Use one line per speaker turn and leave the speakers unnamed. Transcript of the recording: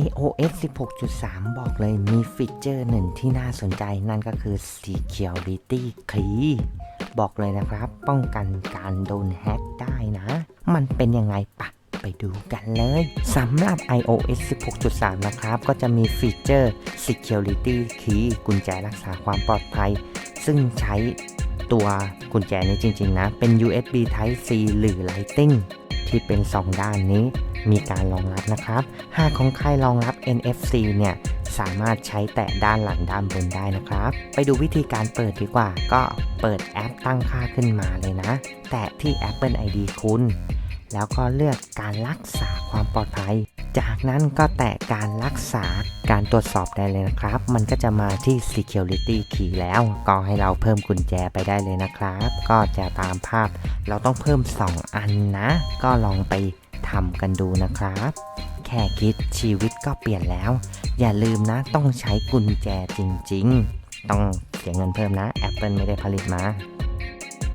iOS 16.3 บอกเลยมีฟีเจอร์หนึ่งที่น่าสนใจนั่นก็คือ Security Key บอกเลยนะครับ ป้องกันการโดนแฮ็กได้นะ มันเป็นยังไงปะไปดูกันเลยสำหรับ iOS 16.3 นะครับ ก็จะมีฟีเจอร์ Security Key กุญแจรักษาความปลอดภัย ซึ่งใช้ตัวกุญแจนี้จริง ๆ นะ เป็น USB Type C หรือ Lightning ที่เป็น 2 ด้านนี้มีการรองรับนะครับ หากของใครรองรับ NFC เนี่ยสามารถใช้แตะด้านหลังด้านบนได้นะครับ ไปดูวิธีการเปิดดีกว่า ก็เปิดแอปตั้งค่าขึ้นมาเลยนะ แตะที่ Apple ID คุณ แล้วก็เลือกการรักษาความปลอดภัย จากนั้นก็แตะการรักษาการตรวจสอบได้เลยนะครับ มันก็จะมาที่ security key แล้ว ก็ให้เราเพิ่มกุญแจไปได้เลยนะครับ ก็จะตามภาพเราต้องเพิ่ม 2 อันนะ ก็ลองไปทำกันดูนะครับ แค่คิดชีวิตก็เปลี่ยนแล้ว อย่าลืมนะต้องใช้กุญแจจริง ๆ ต้องเสียเงินเพิ่มนะ Apple ไม่ได้ผลิตมา